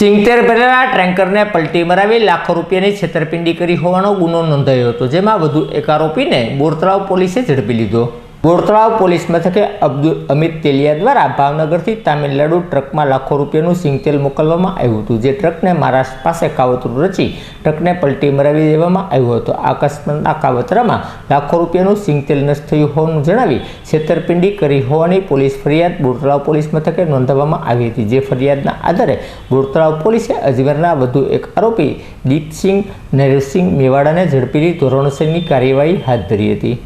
સિંગતેર ભરેલા ટ્રેન્કરને પલટી મરાવી લાખો રૂપિયાની છેતરપિંડી કરી હોવાનો ગુનો નોંધાયો હતો, જેમાં વધુ એક આરોપીને બોરતળાવ પોલીસે ઝડપી લીધો. બોરતળાવ પોલીસ મથકે અબ્દુલ અમિત તેલિયા દ્વારા ભાવનગરથી તામિલનાડુ ટ્રકમાં લાખો રૂપિયાનું સિંગતેલ મોકલવામાં આવ્યું હતું. જે ટ્રકને મહારાષ્ટ્ર પાસે કાવતરું રચી ટ્રકને પલટી મરાવી દેવામાં આવ્યો હતો. અકસ્માતના કાવતરામાં લાખો રૂપિયાનું સિંગતેલ નષ્ટ થયું હોવાનું જણાવી છેતરપિંડી કરી હોવાની પોલીસ ફરિયાદ બોરતળાવ પોલીસ મથકે નોંધાવવામાં આવી હતી. જે ફરિયાદના આધારે બોરતળાવ પોલીસે અજમેરના વધુ એક આરોપી દીપસિંહ નરેશસિંહ મેવાડાને ઝડપીથી ધોરણસરની કાર્યવાહી હાથ ધરી હતી.